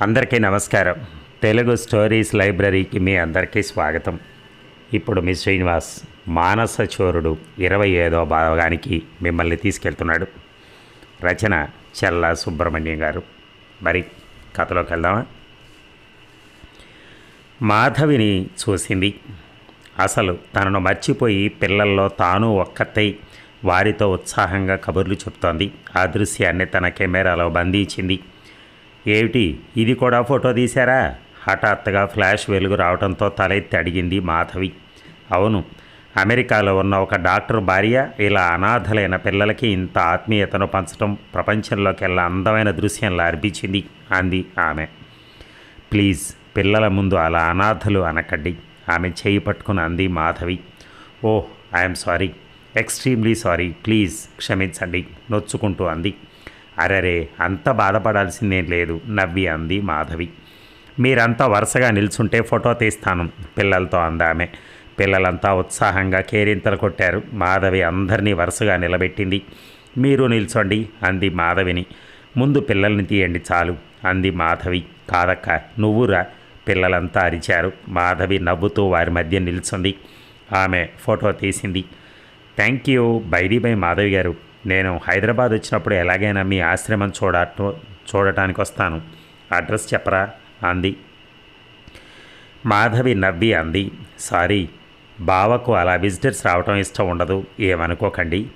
అందరికీ నమస్కారం. తెలుగు స్టోరీస్ లైబ్రరీకి మీ అందరికీ స్వాగతం. ఇప్పుడు మీ శ్రీనివాస్ మానస చోరుడు ఇరవై ఐదో భాగానికి మిమ్మల్ని తీసుకెళ్తున్నాడు. రచన చెల్ల సుబ్రహ్మణ్యం గారు. మరి కథలోకి వెళ్దామా? మాధవిని చూసింది. అసలు తనను మర్చిపోయి పిల్లల్లో తాను ఒక్కతై వారితో ఉత్సాహంగా కబుర్లు చెప్తోంది. ఆ దృశ్యాన్ని తన కెమెరాలో బంధించింది. ఏమిటి? ఇది కూడా ఫోటో తీశారా? హఠాత్తుగా ఫ్లాష్ వెలుగు రావడంతో తలెత్తి అడిగింది మాధవి. అవును అమెరికాలో ఉన్న ఒక డాక్టర్ భార్య ఇలా అనాథలైన పిల్లలకి ఇంత ఆత్మీయతను పంచడం ప్రపంచంలోకెల్లా అందమైన దృశ్యంలా అర్పించింది అంది ఆమె. ప్లీజ్ పిల్లల ముందు అలా అనాథలు అనకండి ఆమె చేయి పట్టుకుని అంది Madhavi. Oh I'm sorry extremely sorry please క్షమించండి నొచ్చుకుంటూ అంది. అరరే అంత బాధపడాల్సిందేం లేదు నవ్వి అంది మాధవి. మీరంతా వరుసగా నిల్చుంటే ఫోటో తీస్తాను పిల్లలతో అందామె. పిల్లలంతా ఉత్సాహంగా కేరింతలు కొట్టారు. మాధవి అందరినీ వరుసగా నిలబెట్టింది. మీరు నిల్చోండి అంది మాధవిని. ముందు పిల్లల్ని తీయండి చాలు అంది మాధవి. కాదక్క నువ్వురా పిల్లలంతా అరిచారు. మాధవి నవ్వుతూ వారి మధ్య నిల్చుంది. ఆమె ఫోటో తీసింది. Thank you by the bye Madhavi garu. నేను హైదరాబాద్ వచ్చినప్పుడు ఎలాగైనా మీ ఆశ్రమం చూడ చూడటానికి వస్తాను. అడ్రస్ చెప్పరా? అంది. మాధవి నవ్వి అంది. సారీ బావకు అలా విజిటర్స్ రావటం ఇష్టం ఉండదు ఏమనుకోకండి.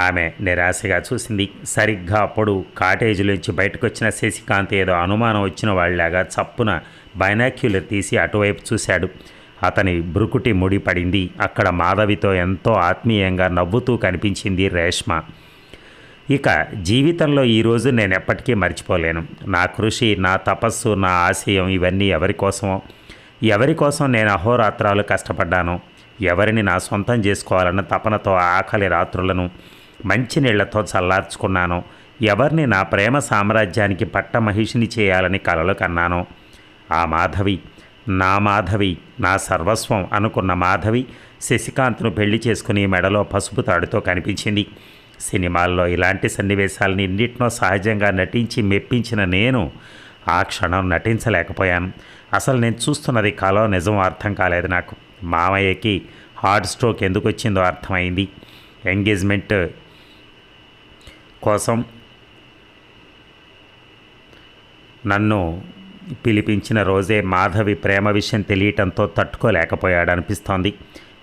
ఆమె నిరాశగా చూసింది. సరిగ్గా అప్పుడు కాటేజీలోంచి బయటకు వచ్చిన శశికాంత్ ఏదో అనుమానం వచ్చిన వాళ్ళలాగా చప్పున బైనాక్యులర్ తీసి అటువైపు చూశాడు. అతని బ్రుకుటి ముడి పడింది అక్కడ మాధవితో ఎంతో ఆత్మీయంగా నవ్వుతూ కనిపించింది రేష్మ. ఇక జీవితంలో ఈరోజు నేను ఎప్పటికీ మర్చిపోలేను. నా కృషి నా తపస్సు నా ఆశయం ఇవన్నీ ఎవరి కోసమో ఎవరి కోసం నేను అహోరాత్రాలు కష్టపడ్డాను. ఎవరిని నా సొంతం చేసుకోవాలన్న తపనతో ఆకలి రాత్రులను మంచినీళ్ళతో చల్లార్చుకున్నాను. ఎవరిని నా ప్రేమ సామ్రాజ్యానికి పట్టమహిషిని చేయాలని కలలు కన్నాను. ఆ మాధవి నా మాధవి నా సర్వస్వం అనుకున్న మాధవి శశికాంత్ను పెళ్ళి చేసుకుని మెడలో పసుపు తాడుతో కనిపించింది. సినిమాల్లో ఇలాంటి సన్నివేశాలని ఇన్నిటినో సహజంగా నటించి మెప్పించిన నేను ఆ క్షణం నటించలేకపోయాను. అసలు నేను చూస్తున్నది కలో నిజం అర్థం కాలేదు నాకు. మామయ్యకి హార్ట్ స్ట్రోక్ ఎందుకు వచ్చిందో అర్థమైంది. ఎంగేజ్మెంట్ కోసం నన్ను పిలిపించిన రోజే మాధవి ప్రేమ విషయం తెలియటంతో తట్టుకోలేకపోయాడు అనిపిస్తోంది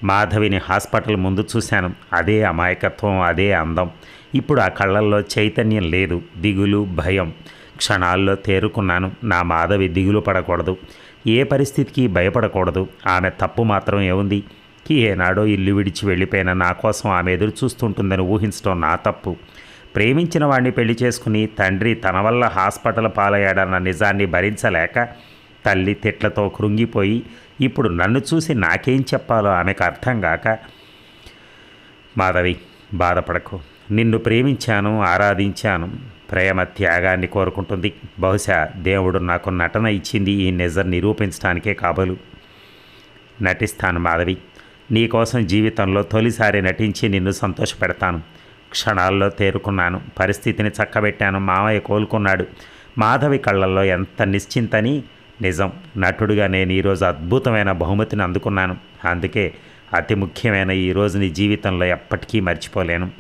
మాధవిని హాస్పిటల్ ముందు చూశాను. అదే అమాయకత్వం అదే అందం. ఇప్పుడు ఆ కళ్ళల్లో చైతన్యం లేదు. దిగులు భయం. క్షణాల్లో తేరుకున్నాను. నా మాధవి దిగులు పడకూడదు. ఏ పరిస్థితికి భయపడకూడదు. ఆమె తప్పు మాత్రం ఏముంది? ఏనాడో ఇల్లు విడిచి వెళ్ళిపోయిన నా కోసం ఆమె ఎదురు చూస్తుంటుందని ఊహించడం నా తప్పు. ప్రేమించిన వాడిని పెళ్ళి చేసుకుని తండ్రి తన వల్ల హాస్పిటల్ పాలయ్యాడన్న నిజాన్ని భరించలేక తల్లి తిట్లతో కృంగిపోయి ఇప్పుడు నన్ను చూసి నాకేం చెప్పాలో ఆమెకు అర్థం కాక మాధవి బాధపడకు. నిన్ను ప్రేమించాను ఆరాధించాను. ప్రేమ త్యాగాన్ని కోరుకుంటుంది. బహుశా దేవుడు నాకు నటన ఇచ్చింది ఈ నిజం నిరూపించడానికే కాబోలు. నటిస్తాను మాధవి. నీకోసం జీవితంలో తొలిసారి నటించి నిన్ను సంతోషపెడతాను. క్షణాల్లో తేరుకున్నాను. పరిస్థితిని చక్కబెట్టాను. మామయ్య కోలుకున్నాడు. మాధవి కళ్ళల్లో ఎంత నిశ్చింతని నిజం. నటుడిగా నేను ఈరోజు అద్భుతమైన బహుమతిని అందుకున్నాను. అందుకే అతి ముఖ్యమైన ఈ రోజుని జీవితంలో ఎప్పటికీ మర్చిపోలేను.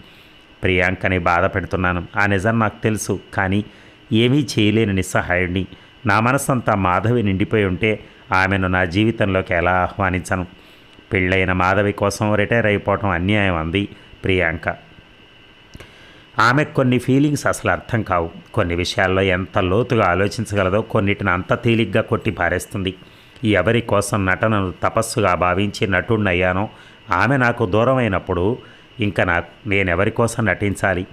ప్రియాంకని బాధ పెడుతున్నాను. ఆ నిజం నాకు తెలుసు. కానీ ఏమీ చేయలేని నిస్సహాయుడిని. నా మనసంతా మాధవి నిండిపోయి ఉంటే ఆమెను నా జీవితంలోకి ఎలా ఆహ్వానించను? పెళ్ళైన మాధవి కోసం రిటైర్ అయిపోవటం అన్యాయం అంది ప్రియాంక. ఆమెకు కొన్ని ఫీలింగ్స్ అసలు అర్థం కావు. కొన్ని విషయాల్లో ఎంత లోతుగా ఆలోచించగలదో కొన్నిటిని అంత తేలిగ్గా కొట్టి పారేస్తుంది. ఎవరి కోసం నటనను తపస్సుగా భావించి నటుడినయ్యానో ఆమె నాకు దూరమైనప్పుడు ఇంకా నా నేనెవరి కోసం నటించాలి?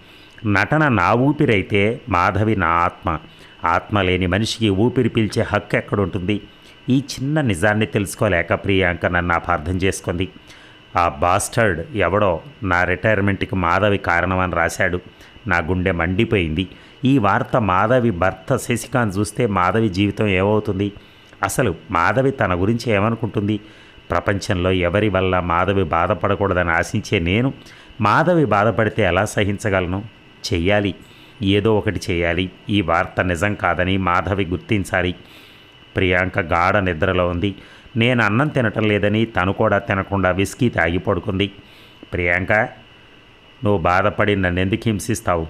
నటన నా ఊపిరైతే మాధవి నా ఆత్మ. ఆత్మ లేని మనిషికి ఊపిరి పీల్చే హక్కు ఎక్కడుంటుంది? ఈ చిన్న నిజాన్ని తెలుసుకోలేక ప్రియాంక నన్ను అపార్థం చేసుకుంది. ఆ బాస్టర్డ్ ఎవడో నా రిటైర్మెంట్కి మాధవి కారణమని రాశాడు. నా గుండె మండిపోయింది. ఈ వార్త మాధవి భర్త శశికాంత్ చూస్తే మాధవి జీవితం ఏమవుతుంది? అసలు మాధవి తన గురించి ఏమనుకుంటుంది? ప్రపంచంలో ఎవరి వల్ల మాధవి బాధపడకూడదని ఆశించే నేను మాధవి బాధపడితే ఎలా సహించగలను? చెయ్యాలి. ఏదో ఒకటి చేయాలి ఈ వార్త నిజం కాదని మాధవి గుర్తించాలి. ప్రియాంక గాఢ నిద్రలో ఉంది. నేను అన్నం తినటం లేదని తను కూడా తినకుండా విస్కీ తాగి పడుకుంది. ప్రియాంక నువ్వు బాధపడి నన్ను ఎందుకు హింసిస్తావు?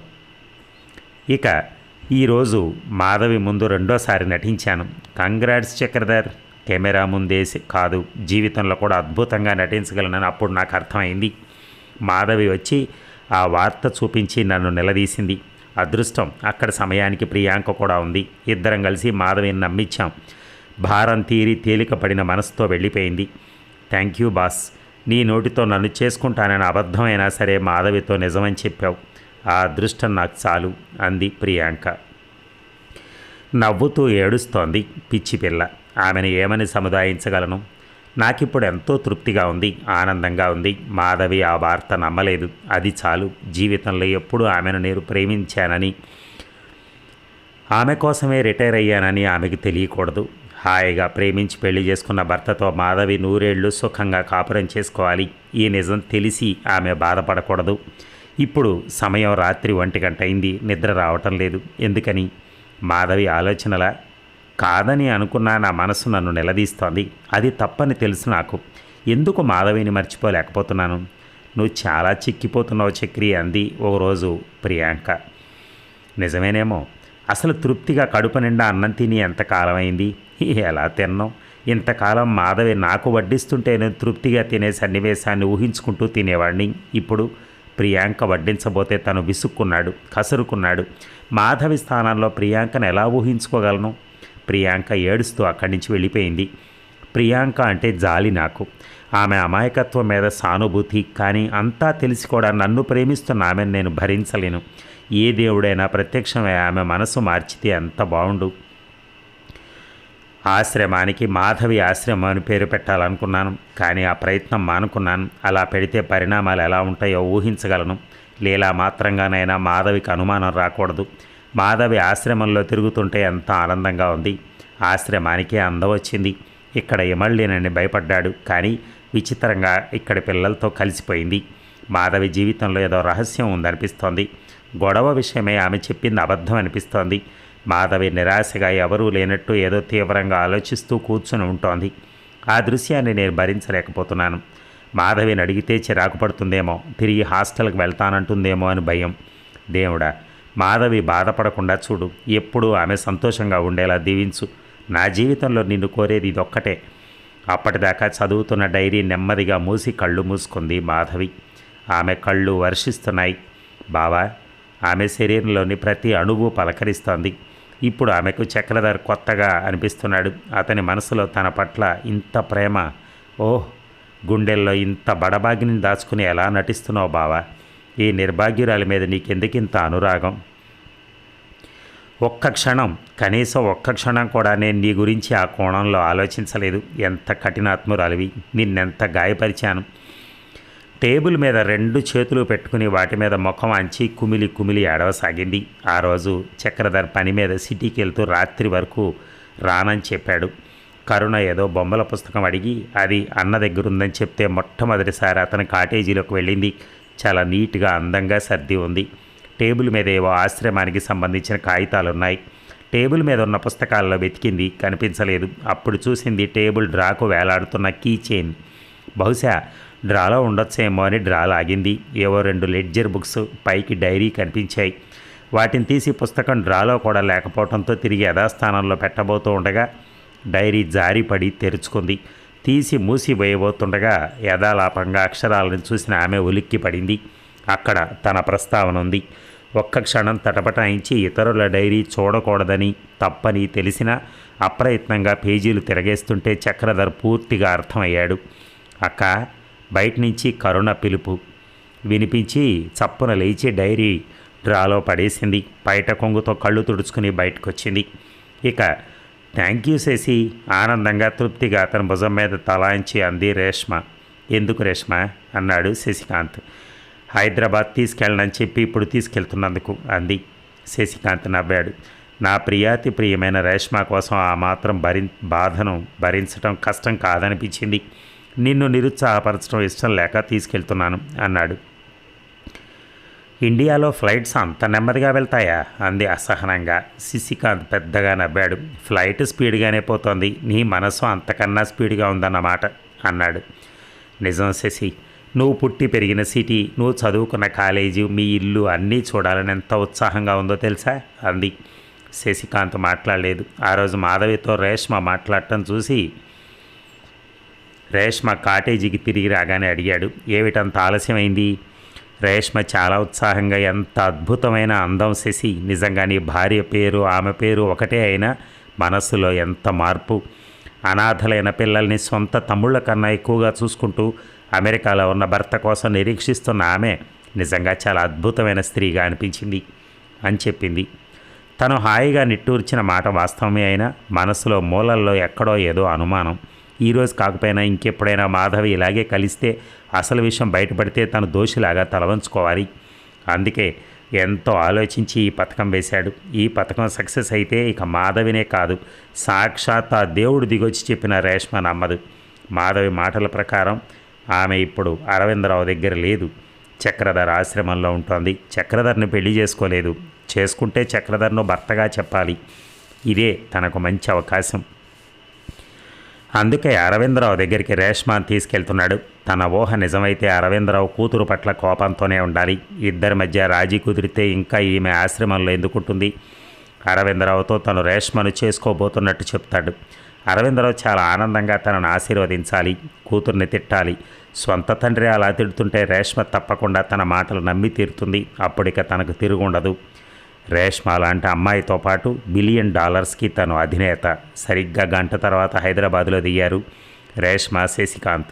ఇక ఈరోజు మాధవి ముందు రెండోసారి నటించాను. కంగ్రాట్స్ చక్రధర్ కెమెరా ముందేసి కాదు జీవితంలో కూడా అద్భుతంగా నటించగలనని అప్పుడు నాకు అర్థమైంది. మాధవి వచ్చి ఆ వార్త చూపించి నన్ను నిలదీసింది. అదృష్టం అక్కడ సమయానికి ప్రియాంక కూడా ఉంది. ఇద్దరం కలిసి మాధవిని నమ్మించాం. భారం తీరి తేలికపడిన మనసుతో వెళ్ళిపోయింది. Thank you boss. నీ నోటితో నన్ను చేసుకుంటానని అబద్ధమైనా సరే మాధవితో నిజమని చెప్పావు. ఆ అదృష్టం నాకు చాలు అంది ప్రియాంక. నవ్వుతూ ఏడుస్తోంది పిచ్చి పిల్ల. ఆమెను ఏమని సముదాయించగలను? నాకిప్పుడు ఎంతో తృప్తిగా ఉంది ఆనందంగా ఉంది. మాధవి ఆ వార్త నమ్మలేదు. అది చాలు. జీవితంలో ఎప్పుడు ఆమెను నేను ప్రేమించానని ఆమె కోసమే రిటైర్ అయ్యానని ఆమెకు తెలియకూడదు. హాయిగా ప్రేమించి పెళ్ళి చేసుకున్న భర్తతో మాధవి నూరేళ్ళు సుఖంగా కాపురం చేసుకోవాలి. ఈ నిజం తెలిసి ఆమె బాధపడకూడదు. ఇప్పుడు సమయం రాత్రి ఒంటి గంట అయింది. నిద్ర రావటం లేదు. ఎందుకని? మాధవి ఆలోచనల కాదని అనుకున్న నా మనసు నన్ను నిలదీస్తోంది. అది తప్పని తెలుసు నాకు. ఎందుకు మాధవిని మర్చిపోలేకపోతున్నాను? నువ్వు చాలా చిక్కిపోతున్నావు చక్రి అంది ఓ రోజు ప్రియాంక. నిజమేనేమో? అసలు తృప్తిగా కడుపు నిండా అన్నం తిని ఎంతకాలమైంది ఎలా తిన్నాం? ఇంతకాలం మాధవి నాకు వడ్డిస్తుంటే నేను తృప్తిగా తినే సన్నివేశాన్ని ఊహించుకుంటూ తినేవాడిని ఇప్పుడు ప్రియాంక వడ్డించబోతే తను విసుక్కున్నాడు కసురుకున్నాడు. మాధవి స్థానంలో ప్రియాంకను ఎలా ఊహించుకోగలను? ప్రియాంక ఏడుస్తూ అక్కడి నుంచి వెళ్ళిపోయింది. ప్రియాంక అంటే జాలి నాకు. ఆమె అమాయకత్వం మీద సానుభూతి కానీ అంతా తెలిసి కూడా నన్ను ప్రేమిస్తున్న ఆమెను నేను భరించలేను. ఏ దేవుడైనా ప్రత్యక్షమై ఆమె మనసు మార్చితే ఎంత బాగుండు ఆశ్రమానికి మాధవి ఆశ్రమం అని పేరు పెట్టాలనుకున్నాను. కానీ ఆ ప్రయత్నం మానుకున్నాను. అలా పెడితే పరిణామాలు ఎలా ఉంటాయో ఊహించగలను. లీలా మాత్రంగానైనా మాధవికి అనుమానం రాకూడదు. మాధవి ఆశ్రమంలో తిరుగుతుంటే ఎంత ఆనందంగా ఉంది. ఆశ్రమానికి అందం వచ్చింది. ఇక్కడ ఎమళ్ళేనని భయపడ్డాడు. కానీ విచిత్రంగా ఇక్కడి పిల్లలతో కలిసిపోయింది. మాధవి జీవితంలో ఏదో రహస్యం ఉందనిపిస్తోంది. గొడవ విషయమే ఆమె చెప్పింది అబద్ధం అనిపిస్తోంది. మాధవి నిరాశగా ఎవరూ లేనట్టు ఏదో తీవ్రంగా ఆలోచిస్తూ కూర్చుని ఉంటోంది. ఆ దృశ్యాన్ని నేను భరించలేకపోతున్నాను. మాధవిని అడిగితే చిరాకు పడుతుందేమో తిరిగి హాస్టల్కి వెళ్తానంటుందేమో అని భయం. దేవుడా మాధవి బాధపడకుండా చూడు ఎప్పుడూ ఆమె సంతోషంగా ఉండేలా దీవించు. నా జీవితంలో నిన్ను కోరేది ఇదొక్కటే. అప్పటిదాకా చదువుతున్న డైరీ నెమ్మదిగా మూసి కళ్ళు మూసుకుంది మాధవి. ఆమె కళ్ళు వర్షిస్తున్నాయి. బావా ఆమె శరీరంలోని ప్రతి అణువు పలకరిస్తోంది. ఇప్పుడు ఆమెకు చక్రధర్ కొత్తగా అనిపిస్తున్నాడు. అతని మనసులో తన పట్ల ఇంత ప్రేమ. ఓహ్ గుండెల్లో ఇంత బడబాగిని దాచుకుని ఎలా నటిస్తున్నావు బావా? ఈ నిర్భాగ్యురాలి మీద నీకెందుకింత అనురాగం? ఒక్క క్షణం కనీసం ఒక్క క్షణం కూడా నేను నీ గురించి ఆ కోణంలో ఆలోచించలేదు. ఎంత కఠినాత్మురాలివి. నిన్నెంత గాయపరిచాను. టేబుల్ మీద రెండు చేతులు పెట్టుకుని వాటి మీద ముఖం అంచి కుమిలి కుమిలి ఏడవసాగింది. ఆ రోజు చక్రధర్ పని మీద సిటీకి వెళ్తూ రాత్రి వరకు రానని చెప్పాడు. కరుణ ఏదో బొమ్మల పుస్తకం అడిగి అది అన్న దగ్గర ఉందని చెప్తే మొట్టమొదటిసారి అతని కాటేజీలోకి వెళ్ళింది. చాలా నీట్గా అందంగా సర్ది ఉంది. టేబుల్ మీద ఏవో ఆశ్రమానికి సంబంధించిన కాగితాలు ఉన్నాయి టేబుల్ మీద ఉన్న పుస్తకాల్లో వెతికింది కనిపించలేదు. అప్పుడు చూసింది టేబుల్ డ్రాకు వేలాడుతున్న కీ చైన్. బహుశా డ్రాలో ఉండొచ్చేమో అని డ్రా లాగింది. ఏవో రెండు లెడ్జర్ బుక్స్ పైకి డైరీ కనిపించాయి. వాటిని తీసి పుస్తకం డ్రాలో కూడా లేకపోవడంతో తిరిగి యథాస్థానంలో పెట్టబోతూ ఉండగా డైరీ జారిపడి తెరుచుకుంది. తీసి మూసి వేయబోతుండగా యథాలాపంగా అక్షరాలను చూసిన ఆమె ఉలిక్కి పడింది. అక్కడ తన ప్రస్తావన ఉంది. ఒక్క క్షణం తటపటాయించి ఇతరుల డైరీ చూడకూడదని తప్పని తెలిసినా అప్రయత్నంగా పేజీలు తిరగేస్తుంటే చక్రధర్ పూర్తిగా అర్థమయ్యాడు. అక్క బయట నుంచి కరుణ పిలుపు. వినిపించి చప్పున లేచి డైరీ డ్రాలో పడేసింది. బయట కొంగుతో కళ్ళు తుడుచుకుని బయటకు వచ్చింది ఇక థ్యాంక్ యూ చేసి ఆనందంగా తృప్తిగా అతని భుజం మీద తలాయించి అంది రేష్మ. ఎందుకు రేష్మ? అన్నాడు శశికాంత్. హైదరాబాద్ తీసుకెళ్ళనని చెప్పి ఇప్పుడు తీసుకెళ్తున్నందుకు అంది శశికాంత్ నవ్వాడు. నా ప్రియాతి ప్రియమైన రేష్మ కోసం ఆ మాత్రం భరి బాధను భరించడం కష్టం కాదనిపించింది. నిన్ను నిరుత్సాహపరచడం ఇష్టం లేక తీసుకెళ్తున్నాను అన్నాడు. ఇండియాలో ఫ్లైట్స్ అంత నెమ్మదిగా వెళ్తాయా? అంది అసహనంగా. శశికాంత్ పెద్దగా నవ్వాడు. ఫ్లైట్ స్పీడ్గానే పోతోంది. నీ మనసు అంతకన్నా స్పీడ్గా ఉందన్నమాట అన్నాడు. నిజం శశి నువ్వు పుట్టి పెరిగిన సిటీ నువ్వు చదువుకున్న కాలేజీ మీ ఇల్లు అన్నీ చూడాలని ఎంత ఉత్సాహంగా ఉందో తెలుసా? అంది. శశికాంత్ మాట్లాడలేదు. ఆ రోజు మాధవితో రేష్మ మాట్లాడటం చూసి రేష్మ కాటేజీకి తిరిగి రాగానే అడిగాడు ఏమిటంత ఆలస్యమైంది? రేష్మ చాలా ఉత్సాహంగా ఎంత అద్భుతమైన అందం శశి. నిజంగా నీ భార్య పేరు ఆమె పేరు ఒకటే అయినా మనస్సులో ఎంత మార్పు. అనాథలైన పిల్లల్ని సొంత తమ్ముళ్ళ కన్నా ఎక్కువగా చూసుకుంటూ అమెరికాలో ఉన్న భర్త కోసం నిరీక్షిస్తున్న ఆమె నిజంగా చాలా అద్భుతమైన స్త్రీగా అనిపించింది అని చెప్పింది. తను హాయిగా నిట్టూర్చిన మాట వాస్తవమే అయినా మనసులో మూలల్లో ఎక్కడో ఏదో అనుమానం. ఈరోజు కాకపోయినా ఇంకెప్పుడైనా మాధవి ఇలాగే కలిస్తే అసలు విషయం బయటపడితే తను దోషిలాగా తలవంచుకోవాలి. అందుకే ఎంతో ఆలోచించి ఈ పథకం వేశాడు. ఈ పథకం సక్సెస్ అయితే ఇక మాధవినే కాదు సాక్షాత్ ఆ దేవుడు దిగొచ్చి చెప్పిన రేష్మ నమ్మదు. మాధవి మాటల ప్రకారం ఆమె ఇప్పుడు అరవిందరావు దగ్గర లేదు. చక్రధర్ ఆశ్రమంలో ఉంటుంది. చక్రధర్ని పెళ్ళి చేసుకోలేదు. చేసుకుంటే చక్రధర్ను భర్తగా చెప్పాలి. ఇదే తనకు మంచి అవకాశం. అందుకే అరవిందరావు దగ్గరికి రేష్మాన్ తీసుకెళ్తున్నాడు. తన ఊహ నిజమైతే అరవిందరావు కూతురు పట్ల కోపంతోనే ఉండాలి. ఇద్దరి మధ్య రాజీ కుదిరితే ఇంకా ఈమె ఆశ్రమంలో ఎందుకుంటుంది? అరవిందరావుతో తను రేష్మను చేసుకోబోతున్నట్టు చెప్తాడు. అరవిందరావు చాలా ఆనందంగా తనను ఆశీర్వదించాలి కూతుర్ని తిట్టాలి. స్వంత తండ్రి అలా తిడుతుంటే రేష్మ తప్పకుండా తన మాటలు నమ్మి తీరుతుంది. అప్పుడిక తనకు తిరుగుండదు. రేష్మ లాంటి అమ్మాయితో పాటు బిలియన్ డాలర్స్కి తను అధినేత. సరిగ్గా గంట తర్వాత హైదరాబాద్లో దిగారు రేష్మ శశికాంత్.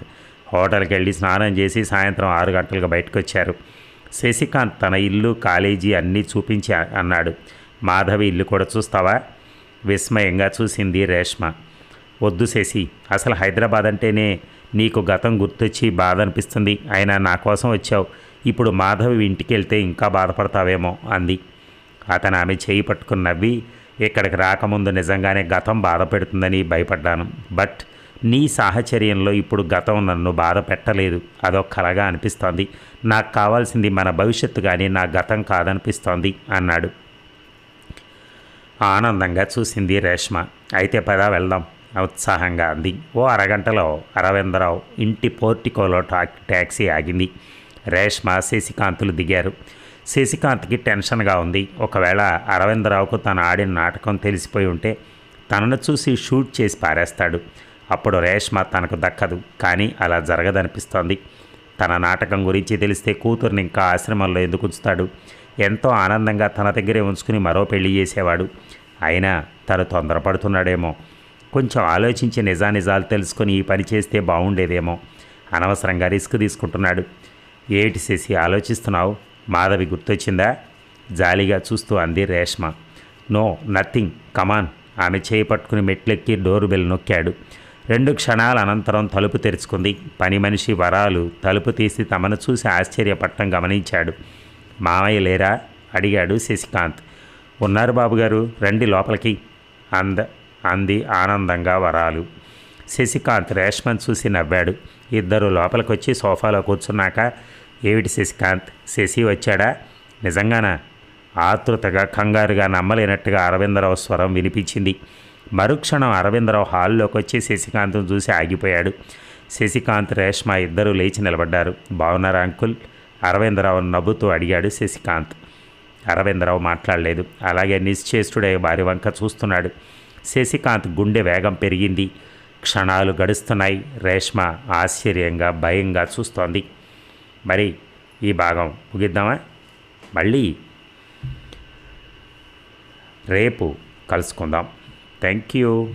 హోటల్కి వెళ్ళి స్నానం చేసి సాయంత్రం ఆరు గంటలకు బయటకు వచ్చారు శశికాంత్ తన ఇల్లు కాలేజీ అన్నీ చూపించి అన్నాడు. మాధవి ఇల్లు కూడా చూస్తావా? విస్మయంగా చూసింది రేష్మ. వద్దు శశి అసలు హైదరాబాద్ అంటేనే నీకు గతం గుర్తొచ్చి బాధ అనిపిస్తుంది. అయినా నా కోసం వచ్చావు. ఇప్పుడు మాధవి ఇంటికి వెళ్తే ఇంకా బాధపడతావేమో అంది. అతను ఆమె చేయి పట్టుకుని నవ్వి ఇక్కడికి రాకముందు నిజంగానే గతం బాధ పెడుతుందని భయపడ్డాను. బట్ నీ సాహచర్యంలో ఇప్పుడు గతం నన్ను బాధ పెట్టలేదు. అదొక కలగా అనిపిస్తోంది. నాకు కావాల్సింది మన భవిష్యత్తు కానీ నా గతం కాదనిపిస్తోంది అన్నాడు. ఆనందంగా చూసింది రేష్మ. అయితే పదా వెళ్దాం ఉత్సాహంగా అంది. ఓ అరగంటలో అరవిందరావు ఇంటి పోర్టికోలో టా ట్యాక్సీ ఆగింది. రేష్మ శశికాంతులు దిగారు. శశికాంత్కి టెన్షన్గా ఉంది. ఒకవేళ అరవిందరావుకు తను ఆడిన నాటకం తెలిసిపోయి ఉంటే తనను చూసి షూట్ చేసి పారేస్తాడు. అప్పుడు రేష్మ తనకు దక్కదు. కానీ అలా జరగదనిపిస్తోంది. తన నాటకం గురించి తెలిస్తే కూతుర్ని ఇంకా ఆశ్రమంలో ఎందుకు ఉంచుతాడు? ఎంతో ఆనందంగా తన దగ్గరే ఉంచుకుని మరో పెళ్ళి చేసేవాడు. అయినా తను తొందరపడుతున్నాడేమో. కొంచెం ఆలోచించి నిజానిజాలు తెలుసుకొని ఈ పని చేస్తే బాగుండేదేమో. అనవసరంగా రిస్క్ తీసుకుంటున్నాడు. ఏటి చేసి ఆలోచిస్తున్నావు? మాధవి గుర్తొచ్చిందా? జాలిగా చూస్తూ అంది రేష్మ. నో నథింగ్ కమాన్ ఆమె చేయి పట్టుకుని మెట్లెక్కి డోర్ బెల్ నొక్కాడు. రెండు క్షణాల అనంతరం తలుపు తెరుచుకుంది. పని మనిషి వరాలు తలుపు తీసి తమను చూసి ఆశ్చర్యపట్టం గమనించాడు. మామయ్య లేరా? అడిగాడు శశికాంత్. ఉన్నారు బాబుగారు రండి లోపలికి. అంద అంది ఆనందంగా వరాలు. శశికాంత్ రేష్మన్ చూసి నవ్వాడు. ఇద్దరు లోపలికొచ్చి సోఫాలో కూర్చున్నాక ఏమిటి శశికాంత్? శశి వచ్చాడా? నిజంగానా? ఆతృతగా కంగారుగా నమ్మలేనట్టుగా అరవిందరావు స్వరం వినిపించింది. మరుక్షణం అరవిందరావు హాల్లోకి వచ్చి శశికాంత్ను చూసి ఆగిపోయాడు. శశికాంత్ రేష్మ ఇద్దరూ లేచి నిలబడ్డారు. బాగున్నారా అంకుల్? అరవిందరావు నవ్వుతూ అడిగాడు శశికాంత్. అరవిందరావు మాట్లాడలేదు. అలాగే నిశ్చేష్టుడే వారి వంక చూస్తున్నాడు. శశికాంత్ గుండె వేగం పెరిగింది. క్షణాలు గడుస్తున్నాయి. రేష్మ ఆశ్చర్యంగా భయంగా చూస్తోంది. మరి ఈ భాగం ముగిద్దామా? మళ్ళీ రేపు కలుసుకుందాం. Thank you.